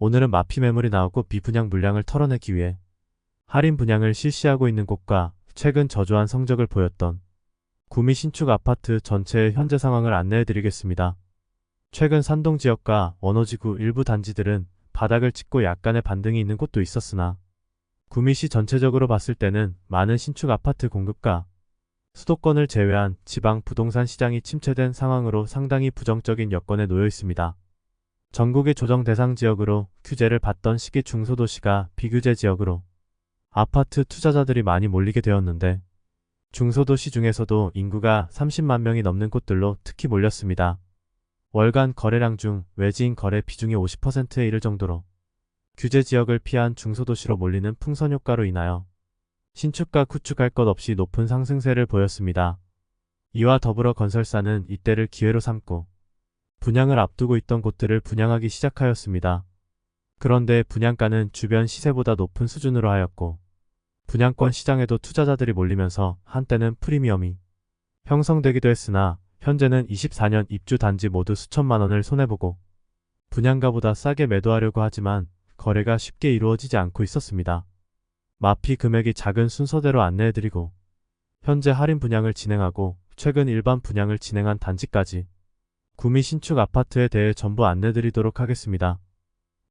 오늘은 마피 매물이 나오고 비분양 물량을 털어내기 위해 할인 분양을 실시하고 있는 곳과 최근 저조한 성적을 보였던 구미 신축 아파트 전체의 현재 상황을 안내해 드리겠습니다. 최근 산동 지역과 원호지구 일부 단지들은 바닥을 찍고 약간의 반등이 있는 곳도 있었으나 구미시 전체적으로 봤을 때는 많은 신축 아파트 공급과 수도권을 제외한 지방 부동산 시장이 침체된 상황으로 상당히 부정적인 여건에 놓여 있습니다. 전국의 조정 대상 지역으로 규제를 받던 시기 중소도시가 비규제 지역으로 아파트 투자자들이 많이 몰리게 되었는데 중소도시 중에서도 인구가 30만 명이 넘는 곳들로 특히 몰렸습니다. 월간 거래량 중 외지인 거래 비중이 50%에 이를 정도로 규제 지역을 피한 중소도시로 몰리는 풍선 효과로 인하여 신축과 구축할 것 없이 높은 상승세를 보였습니다. 이와 더불어 건설사는 이때를 기회로 삼고 분양을 앞두고 있던 곳들을 분양하기 시작하였습니다. 그런데 분양가는 주변 시세보다 높은 수준으로 하였고 분양권 시장에도 투자자들이 몰리면서 한때는 프리미엄이 형성되기도 했으나 현재는 24년 입주 단지 모두 수천만 원을 손해보고 분양가보다 싸게 매도하려고 하지만 거래가 쉽게 이루어지지 않고 있었습니다. 마피 금액이 작은 순서대로 안내해드리고 현재 할인 분양을 진행하고 최근 일반 분양을 진행한 단지까지 구미 신축 아파트에 대해 전부 안내드리도록 하겠습니다.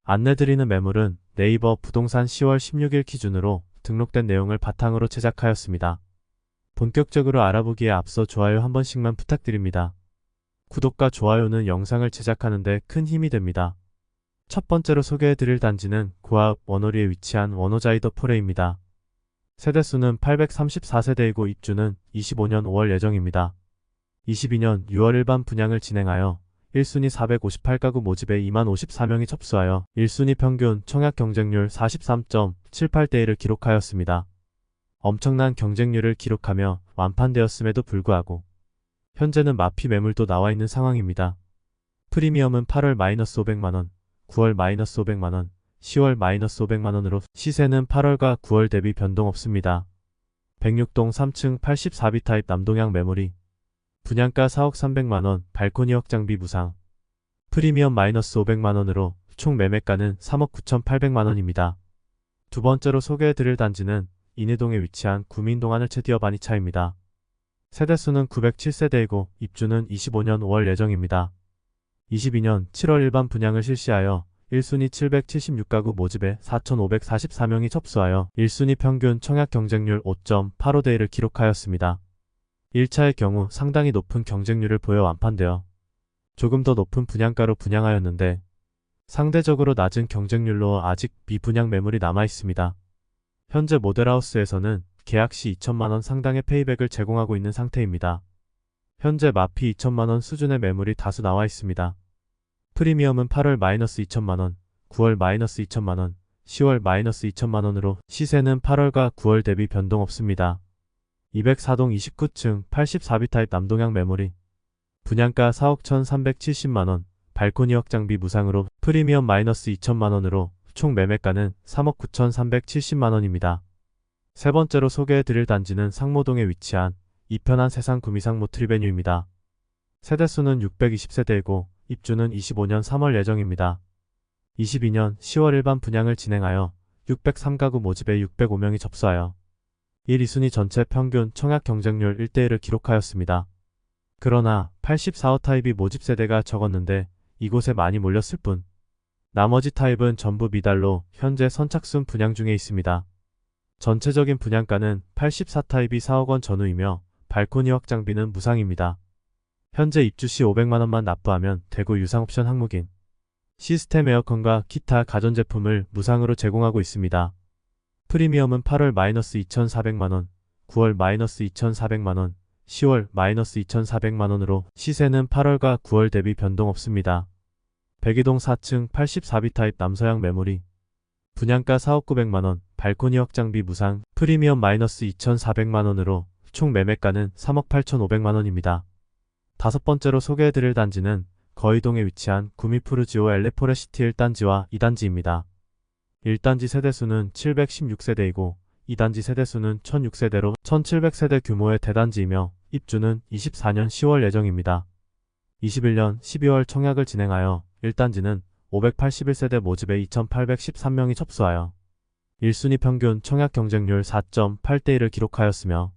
안내드리는 매물은 네이버 부동산 10월 16일 기준으로 등록된 내용을 바탕으로 제작하였습니다. 본격적으로 알아보기에 앞서 좋아요 한 번씩만 부탁드립니다. 구독과 좋아요는 영상을 제작하는데 큰 힘이 됩니다. 첫 번째로 소개해드릴 단지는 고압 원호리에 위치한 원호자이더 포레입니다. 세대수는 834세대이고 입주는 25년 5월 예정입니다. 22년 6월 일반 분양을 진행하여 1순위 458가구 모집에 2만 54명이 접수하여 1순위 평균 청약 경쟁률 43.78대 1을 기록하였습니다. 엄청난 경쟁률을 기록하며 완판되었음에도 불구하고 현재는 마피 매물도 나와 있는 상황입니다. 프리미엄은 8월 마이너스 500만원, 9월 마이너스 500만원, 10월 마이너스 500만원으로 시세는 8월과 9월 대비 변동 없습니다. 106동 3층 84비 타입 남동향 매물이 분양가 4억 300만원, 발코니 확장비 무상, 프리미엄 마이너스 500만원으로 총 매매가는 3억 9,800만원입니다. 두 번째로 소개해드릴 단지는 인해동에 위치한 구민동 하늘채 디어 바니차입니다. 세대수는 907세대이고 입주는 25년 5월 예정입니다. 22년 7월 일반 분양을 실시하여 1순위 776가구 모집에 4,544명이 접수하여 1순위 평균 청약 경쟁률 5.85대1을 기록하였습니다. 1차의 경우 상당히 높은 경쟁률을 보여 완판되어 조금 더 높은 분양가로 분양하였는데 상대적으로 낮은 경쟁률로 아직 미분양 매물이 남아 있습니다. 현재 모델하우스에서는 계약 시 2천만원 상당의 페이백을 제공하고 있는 상태입니다. 현재 마피 2천만원 수준의 매물이 다수 나와 있습니다. 프리미엄은 8월 마이너스 2천만원, 9월 마이너스 2천만원, 10월 마이너스 2천만원으로 시세는 8월과 9월 대비 변동 없습니다. 204동 29층 84비 타입 남동향 매물이 분양가 4억 1370만원, 발코니 확장비 무상으로 프리미엄 마이너스 2천만원으로 총 매매가는 3억 9,370만원입니다. 세 번째로 소개해드릴 단지는 상모동에 위치한 이편한 세상 구미상모 트리베뉴입니다. 세대수는 620세대이고 입주는 25년 3월 예정입니다. 22년 10월 일반 분양을 진행하여 603가구 모집에 605명이 접수하여 1, 2순위 전체 평균 청약 경쟁률 1대1을 기록하였습니다. 그러나 84호 타입이 모집 세대가 적었는데 이곳에 많이 몰렸을 뿐 나머지 타입은 전부 미달로 현재 선착순 분양 중에 있습니다. 전체적인 분양가는 84타입이 4억 원 전후이며 발코니 확장비는 무상입니다. 현재 입주 시 500만원만 납부하면 대구 유상옵션 항목인 시스템 에어컨과 기타 가전제품을 무상으로 제공하고 있습니다. 프리미엄은 8월 마이너스 2,400만원, 9월 마이너스 2,400만원, 10월 마이너스 2,400만원으로 시세는 8월과 9월 대비 변동 없습니다. 백이동 4층 84비 타입 남서양 매물이 분양가 4억 900만원, 발코니 확장비 무상, 프리미엄 마이너스 2,400만원으로 총 매매가는 3억 8,500만원입니다. 다섯 번째로 소개해드릴 단지는 거의동에 위치한 구미푸르지오 엘레포레시티 1단지와 2단지입니다. 1단지 세대수는 716세대이고 2단지 세대수는 1006세대로 1700세대 규모의 대단지이며 입주는 24년 10월 예정입니다. 21년 12월 청약을 진행하여 1단지는 581세대 모집에 2,813명이 접수하여 1순위 평균 청약 경쟁률 4.8대1을 기록하였으며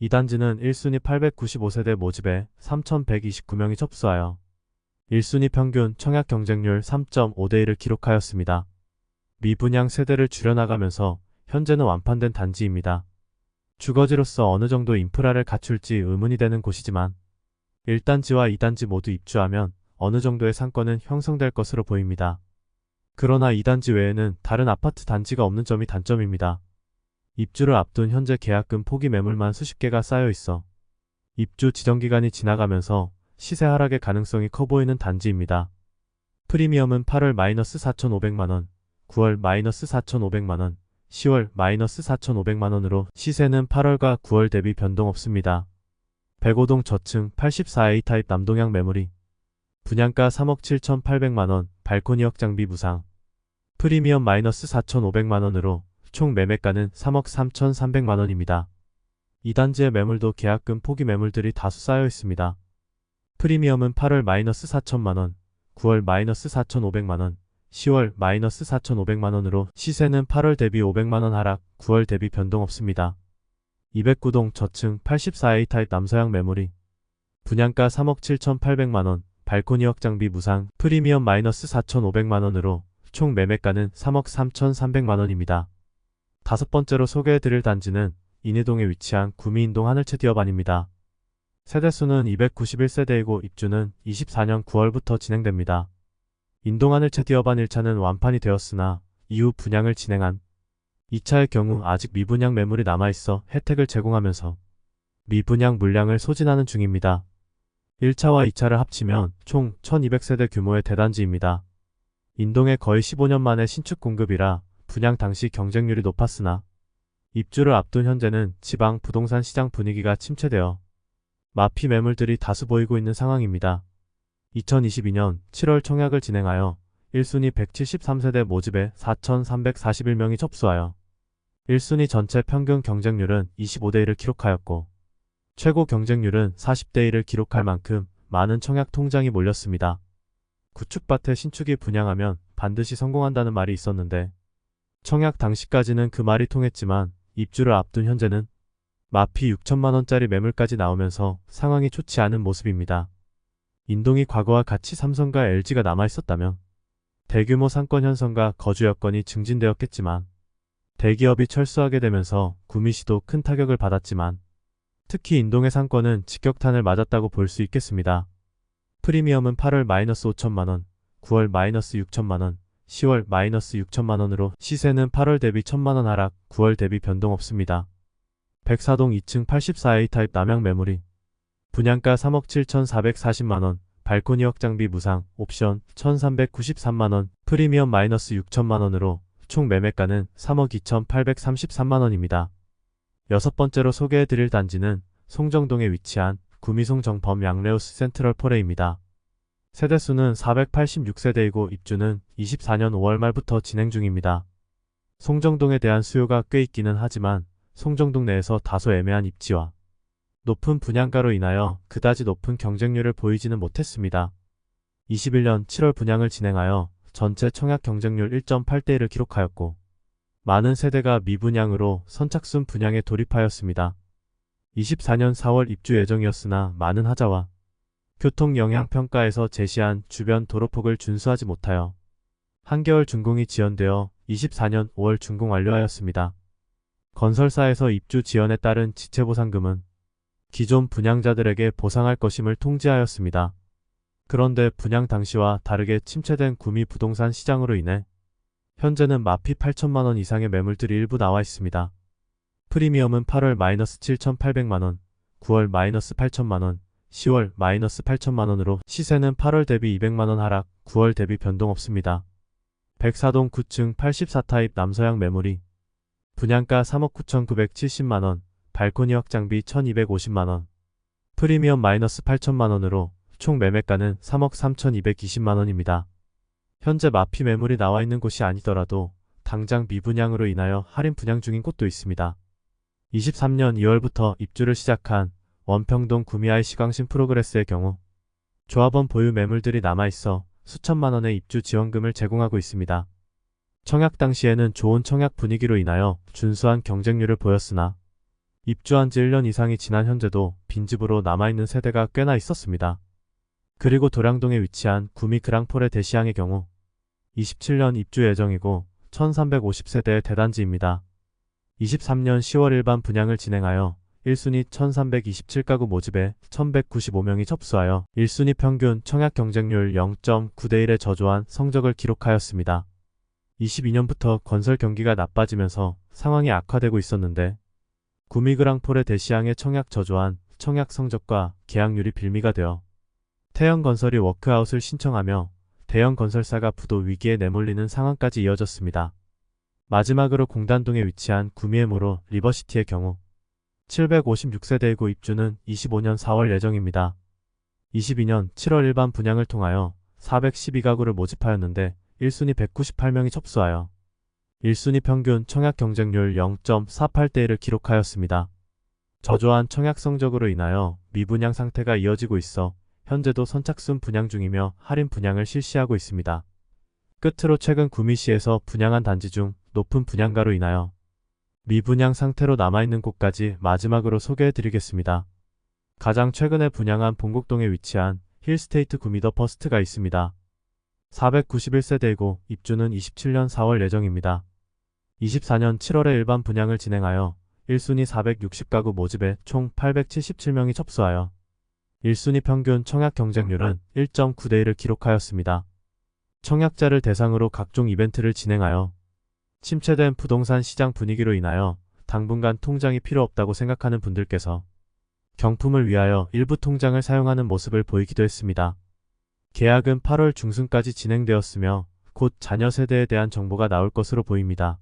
2단지는 1순위 895세대 모집에 3,129명이 접수하여 1순위 평균 청약 경쟁률 3.5대1을 기록하였습니다. 미분양 세대를 줄여나가면서 현재는 완판된 단지입니다. 주거지로서 어느 정도 인프라를 갖출지 의문이 되는 곳이지만 1단지와 2단지 모두 입주하면 어느 정도의 상권은 형성될 것으로 보입니다. 그러나 2단지 외에는 다른 아파트 단지가 없는 점이 단점입니다. 입주를 앞둔 현재 계약금 포기 매물만 수십 개가 쌓여 있어 입주 지정 기간이 지나가면서 시세 하락의 가능성이 커 보이는 단지입니다. 프리미엄은 8월 마이너스 4,500만원, 9월 마이너스 4,500만원, 10월 마이너스 4,500만원으로 시세는 8월과 9월 대비 변동 없습니다. 105동 저층 84A 타입 남동향 매물이 분양가 3억 7,800만원, 발코니 확장비 무상. 프리미엄 마이너스 4,500만원으로 총 매매가는 3억 3,300만원입니다. 이 단지의 매물도 계약금 포기 매물들이 다수 쌓여 있습니다. 프리미엄은 8월 마이너스 4천만원, 9월 마이너스 4,500만원, 10월 마이너스 4,500만원으로 시세는 8월 대비 500만원 하락, 9월 대비 변동 없습니다. 209동 저층 84A 타입 남서향 매물이 분양가 3억 7,800만원, 발코니 확장비 무상, 프리미엄 마이너스 4,500만원으로 총 매매가는 3억 3,300만원입니다. 다섯 번째로 소개해드릴 단지는 인해동에 위치한 구미인동 하늘채 디어반입니다. 세대수는 291세대이고 입주는 24년 9월부터 진행됩니다. 인동 하늘채 디어반 1차는 완판이 되었으나 이후 분양을 진행한 2차의 경우 아직 미분양 매물이 남아있어 혜택을 제공하면서 미분양 물량을 소진하는 중입니다. 1차와 2차를 합치면 총 1200세대 규모의 대단지입니다. 인동에 거의 15년 만에 신축 공급이라 분양 당시 경쟁률이 높았으나 입주를 앞둔 현재는 지방 부동산 시장 분위기가 침체되어 마피 매물들이 다수 보이고 있는 상황입니다. 2022년 7월 청약을 진행하여 1순위 173세대 모집에 4,341명이 접수하여 1순위 전체 평균 경쟁률은 25대1을 기록하였고 최고 경쟁률은 40대1을 기록할 만큼 많은 청약 통장이 몰렸습니다. 구축밭에 신축이 분양하면 반드시 성공한다는 말이 있었는데 청약 당시까지는 그 말이 통했지만 입주를 앞둔 현재는 마피 6천만원짜리 매물까지 나오면서 상황이 좋지 않은 모습입니다. 인동이 과거와 같이 삼성과 LG가 남아있었다면 대규모 상권 현성과 거주 여건이 증진되었겠지만 대기업이 철수하게 되면서 구미시도 큰 타격을 받았지만 특히 인동의 상권은 직격탄을 맞았다고 볼 수 있겠습니다. 프리미엄은 8월 마이너스 5천만원, 9월 마이너스 6천만원, 10월 마이너스 6천만원으로 시세는 8월 대비 1천만원 하락, 9월 대비 변동 없습니다. 백사동 2층 84A 타입 남양 매물이 분양가 3억 7,440만원, 발코니 확장비 무상, 옵션 1,393만원, 프리미엄 마이너스 6천만원으로 총 매매가는 3억 2,833만원입니다. 여섯 번째로 소개해드릴 단지는 송정동에 위치한 구미송 정범 양레우스 센트럴 포레입니다. 세대수는 486세대이고 입주는 24년 5월 말부터 진행 중입니다. 송정동에 대한 수요가 꽤 있기는 하지만 송정동 내에서 다소 애매한 입지와 높은 분양가로 인하여 그다지 높은 경쟁률을 보이지는 못했습니다. 21년 7월 분양을 진행하여 전체 청약 경쟁률 1.8대1을 기록하였고 많은 세대가 미분양으로 선착순 분양에 돌입하였습니다. 24년 4월 입주 예정이었으나 많은 하자와 교통 영향 평가에서 제시한 주변 도로폭을 준수하지 못하여 한겨울 준공이 지연되어 24년 5월 준공 완료하였습니다. 건설사에서 입주 지연에 따른 지체보상금은 기존 분양자들에게 보상할 것임을 통지하였습니다. 그런데 분양 당시와 다르게 침체된 구미 부동산 시장으로 인해 현재는 마피 8천만원 이상의 매물들이 일부 나와 있습니다. 프리미엄은 8월 마이너스 7,800만원, 9월 마이너스 8천만원, 10월 마이너스 8천만원으로 시세는 8월 대비 200만원 하락, 9월 대비 변동 없습니다. 백사동 9층 84타입 남서향 매물이 분양가 3억 9,970만원, 발코니 확장비 1,250만원, 프리미엄 마이너스 8천만원으로 총 매매가는 3억 3,220만원입니다. 현재 마피 매물이 나와 있는 곳이 아니더라도 당장 미분양으로 인하여 할인 분양 중인 곳도 있습니다. 23년 2월부터 입주를 시작한 원평동 구미아이 시광신 프로그레스의 경우 조합원 보유 매물들이 남아있어 수천만 원의 입주 지원금을 제공하고 있습니다. 청약 당시에는 좋은 청약 분위기로 인하여 준수한 경쟁률을 보였으나 입주한 지 1년 이상이 지난 현재도 빈집으로 남아있는 세대가 꽤나 있었습니다. 그리고 도량동에 위치한 구미 그랑폴의 대시항의 경우 27년 입주 예정이고 1350세대의 대단지입니다. 23년 10월 일반 분양을 진행하여 1순위 1327가구 모집에 1195명이 접수하여 1순위 평균 청약 경쟁률 0.9대 1의 저조한 성적을 기록하였습니다. 22년부터 건설 경기가 나빠지면서 상황이 악화되고 있었는데 구미그랑폴의 대시항의 청약 저조한 청약 성적과 계약률이 빌미가 되어 태형건설이 워크아웃을 신청하며 대형 건설사가 부도 위기에 내몰리는 상황까지 이어졌습니다. 마지막으로 공단동에 위치한 구미의 모로 리버시티의 경우 756세대이고 입주는 25년 4월 예정입니다. 22년 7월 일반 분양을 통하여 412가구를 모집하였는데 1순위 198명이 접수하여 1순위 평균 청약 경쟁률 0.48대 1을 기록하였습니다. 저조한 청약 성적으로 인하여 미분양 상태가 이어지고 있어 현재도 선착순 분양 중이며 할인 분양을 실시하고 있습니다. 끝으로 최근 구미시에서 분양한 단지 중 높은 분양가로 인하여 미분양 상태로 남아있는 곳까지 마지막으로 소개해드리겠습니다. 가장 최근에 분양한 본곡동에 위치한 힐스테이트 구미더 퍼스트가 있습니다. 491세대이고 입주는 27년 4월 예정입니다. 24년 7월에 일반 분양을 진행하여 1순위 460가구 모집에 총 877명이 접수하여 1순위 평균 청약 경쟁률은 1.9대 1을 기록하였습니다. 청약자를 대상으로 각종 이벤트를 진행하여 침체된 부동산 시장 분위기로 인하여 당분간 통장이 필요 없다고 생각하는 분들께서 경품을 위하여 일부 통장을 사용하는 모습을 보이기도 했습니다. 계약은 8월 중순까지 진행되었으며 곧 자녀 세대에 대한 정보가 나올 것으로 보입니다.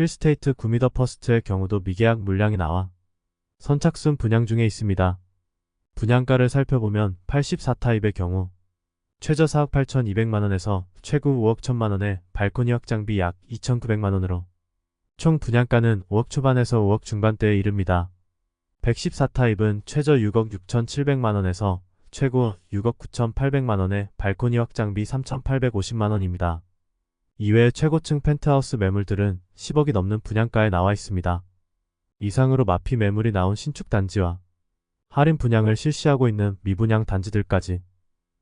힐스테이트 구미더 퍼스트의 경우도 미계약 물량이 나와 선착순 분양 중에 있습니다. 분양가를 살펴보면 84타입의 경우 최저 4억 8,200만원에서 최고 5억 1천만원의 발코니 확장비 약 2,900만원으로 총 분양가는 5억 초반에서 5억 중반대에 이릅니다. 114타입은 최저 6억 6,700만원에서 최고 6억 9,800만원의 발코니 확장비 3,850만원입니다. 이외에 최고층 펜트하우스 매물들은 10억이 넘는 분양가에 나와 있습니다. 이상으로 마피 매물이 나온 신축 단지와 할인 분양을 실시하고 있는 미분양 단지들까지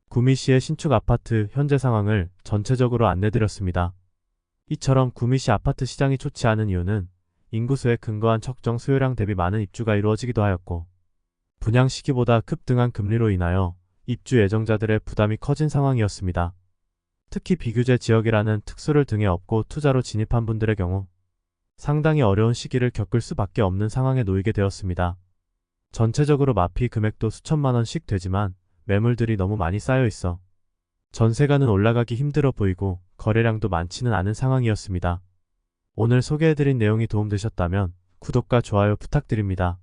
구미시의 신축 아파트 현재 상황을 전체적으로 안내드렸습니다. 이처럼 구미시 아파트 시장이 좋지 않은 이유는 인구수에 근거한 적정 수요량 대비 많은 입주가 이루어지기도 하였고 분양 시기보다 급등한 금리로 인하여 입주 예정자들의 부담이 커진 상황이었습니다. 특히 비규제 지역이라는 특수를 등에 업고 투자로 진입한 분들의 경우 상당히 어려운 시기를 겪을 수밖에 없는 상황에 놓이게 되었습니다. 전체적으로 마피 금액도 수천만 원씩 되지만 매물들이 너무 많이 쌓여 있어 전세가는 올라가기 힘들어 보이고 거래량도 많지는 않은 상황이었습니다. 오늘 소개해드린 내용이 도움되셨다면 구독과 좋아요 부탁드립니다.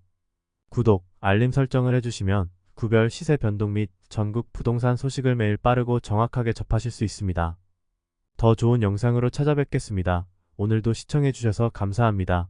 구독, 알림 설정을 해주시면 구별 시세 변동 및 전국 부동산 소식을 매일 빠르고 정확하게 접하실 수 있습니다. 더 좋은 영상으로 찾아뵙겠습니다. 오늘도 시청해주셔서 감사합니다.